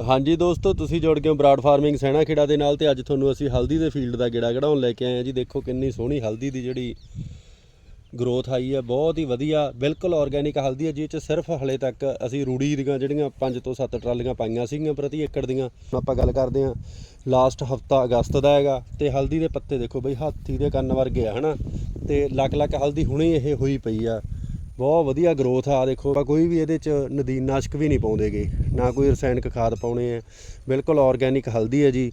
ਹਾਂਜੀ ਦੋਸਤੋ, ਤੁਸੀਂ ਜੁੜ ਗਏ ਹੋ ਬਰਾਡ ਫਾਰਮਿੰਗ ਸੈਣਾ ਖੇੜਾ ਦੇ ਨਾਲ ਤੇ ਅੱਜ ਤੁਹਾਨੂੰ ਅਸੀਂ ਹਲਦੀ ਦੇ ਫੀਲਡ ਦਾ ਗੇੜਾ ਗੜਾਉਣ ਲੈ ਕੇ ਆਏ ਹਾਂ ਜੀ। ਦੇਖੋ ਕਿੰਨੀ ਸੋਹਣੀ ਹਲਦੀ ਦੀ ਜਿਹੜੀ ਗਰੋਥ ਆਈ ਹੈ, ਬਹੁਤ ਹੀ ਵਧੀਆ, ਬਿਲਕੁਲ ਆਰਗੇਨਿਕ ਹਲਦੀ ਹੈ ਜਿਹ ਚ ਸਿਰਫ ਹਲੇ ਤੱਕ ਅਸੀਂ ਰੂੜੀ ਦੀਆਂ ਜਿਹੜੀਆਂ 5 ਤੋਂ 7 ਟਰਾਲੀਆਂ ਪਾਈਆਂ ਸੀਗੀਆਂ ਪ੍ਰਤੀ ਏਕੜ ਦੀਆਂ। ਹੁਣ ਆਪਾਂ ਗੱਲ ਕਰਦੇ ਹਾਂ ਲਾਸਟ ਹਫਤਾ ਅਗਸਤ ਦਾ ਹੈਗਾ ਤੇ ਹਲਦੀ ਦੇ ਪੱਤੇ ਦੇਖੋ ਬਈ, ਹਾਥੀ ਦੇ ਕੰਨ ਵਰਗੇ ਆ, ਹਨਾ? ਤੇ ਲੱਖ ਲੱਖ ਹਲਦੀ ਹੁਣੇ ਇਹ ਹੋਈ ਪਈ ਆ। ਬਹੁਤ ਵਧੀਆ ਗਰੋਥ ਆ, ਦੇਖੋ। ਆਪਾਂ ਕੋਈ ਵੀ ਇਹਦੇ ਚ ਨਦੀਨਨਾਸ਼ਕ ਵੀ ਨਹੀਂ ਪਾਉਂਦੇਗੇ। ਨਾ ਕੋਈ ਰਸਾਇਣਿਕ ਖਾਦ ਪਾਉਣੇ ਆ। ਬਿਲਕੁਲ ਆਰਗੇਨਿਕ ਹਲਦੀ ਹੈ ਜੀ।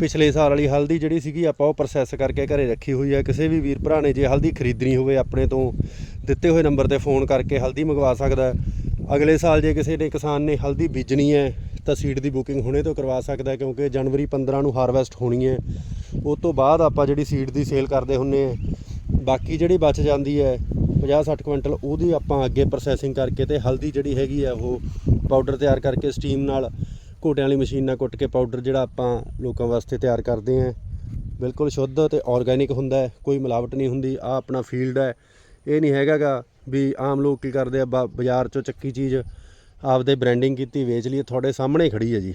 ਪਿਛਲੇ ਸਾਲ ਵਾਲੀ ਹਲਦੀ ਜਿਹੜੀ ਸੀਗੀ, ਆਪਾਂ ਉਹ ਪ੍ਰੋਸੈਸ ਕਰਕੇ ਘਰੇ ਰੱਖੀ ਹੋਈ ਹੈ ਕਿਸੇ ਵੀ ਵੀਰ ਭਰਾ ਨੇ ਜੇ ਹਲਦੀ ਖਰੀਦਣੀ ਹੋਵੇ ਆਪਣੇ ਤੋਂ, ਦਿੱਤੇ ਹੋਏ ਨੰਬਰ ਤੇ ਫੋਨ ਕਰਕੇ ਹਲਦੀ ਮੰਗਵਾ ਸਕਦਾ। ਅਗਲੇ ਸਾਲ ਜੇ ਕਿਸੇ ਨੇ ਕਿਸਾਨ ਨੇ ਹਲਦੀ ਬੀਜਣੀ ਹੈ, ਤਾਂ ਸੀਡ ਦੀ ਬੁਕਿੰਗ ਹੁਣੇ ਤੋਂ ਕਰਵਾ ਸਕਦਾ, ਕਿਉਂਕਿ ਜਨਵਰੀ 15 ਨੂੰ ਹਾਰਵੈਸਟ ਹੋਣੀ ਹੈ। ਉਸ ਤੋਂ ਬਾਅਦ ਆਪਾਂ ਜਿਹੜੀ ਸੀਡ ਦੀ ਸੇਲ ਕਰਦੇ ਹੁੰਨੇ ਆ। ਬਾਕੀ ਜਿਹੜੀ ਬਚ ਜਾਂਦੀ ਹੈ 50-60 ਕੁਇੰਟਲ ਉਹਦੀ ਆਪਾਂ ਅੱਗੇ ਪ੍ਰੋਸੈਸਿੰਗ ਕਰਕੇ ਤੇ ਹਲਦੀ ਜਿਹੜੀ ਹੈਗੀ ਆ ਉਹ ਪਾਊਡਰ ਤਿਆਰ ਕਰਕੇ ਸਟੀਮ ਨਾਲ ਘੋਟਿਆਂ ਵਾਲੀ ਮਸ਼ੀਨ ਨਾਲ ਕੁੱਟ ਕੇ ਪਾਊਡਰ ਜਿਹੜਾ ਆਪਾਂ ਲੋਕਾਂ ਵਾਸਤੇ ਤਿਆਰ ਕਰਦੇ ਆਂ। ਬਿਲਕੁਲ ਸ਼ੁੱਧ ਤੇ ਆਰਗੇਨਿਕ ਹੁੰਦਾ ਹੈ, ਕੋਈ ਮਿਲਾਵਟ ਨਹੀਂ ਹੁੰਦੀ ਆ ਆਪਣਾ ਫੀਲਡ ਹੈ। ਇਹ ਨਹੀਂ ਹੈਗਾਗਾ ਵੀ ਆਮ ਲੋਕ ਕੀ ਕਰਦੇ ਆ ਬਾਜ਼ਾਰ ਚੋਂ ਚੱਕੀ ਚੀਜ਼ ਆਪਦੇ ਬ੍ਰਾਂਡਿੰਗ ਕੀਤੀ, ਵੇਚ ਲਈ ਤੁਹਾਡੇ ਸਾਹਮਣੇ ਖੜੀ ਹੈ ਜੀ।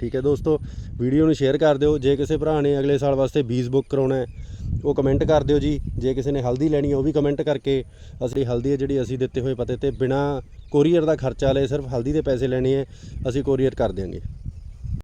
ਠੀਕ ਹੈ ਦੋਸਤੋ ਵੀਡੀਓ ਨੂੰ ਸ਼ੇਅਰ ਕਰ ਦਿਓ। ਜੇ ਕਿਸੇ ਭਰਾ ਨੇ ਅਗਲੇ ਸਾਲ ਵਾਸਤੇ ਬੀਜ ਬੁੱਕ ਕਰਾਉਣਾ ਹੈ ਉਹ ਕਮੈਂਟ ਕਰ ਦਿਓ ਜੀ। ਜੇ ਕਿਸੇ ਨੇ ਹਲਦੀ ਲੈਣੀ ਹੈ ਉਹ ਵੀ ਕਮੈਂਟ ਕਰਕੇ ਅਸੀਂ ਹਲਦੀ ਹੈ ਜਿਹੜੀ ਅਸੀਂ ਦਿੱਤੇ ਹੋਏ ਪਤੇ ਤੇ ਬਿਨਾ ਕੋਰੀਅਰ ਦਾ ਖਰਚਾ ਲਏ ਸਿਰਫ ਹਲਦੀ ਦੇ ਪੈਸੇ ਲੈਣੇ ਹੈ ਅਸੀਂ ਕੋਰੀਅਰ ਕਰ ਦਿਆਂਗੇ।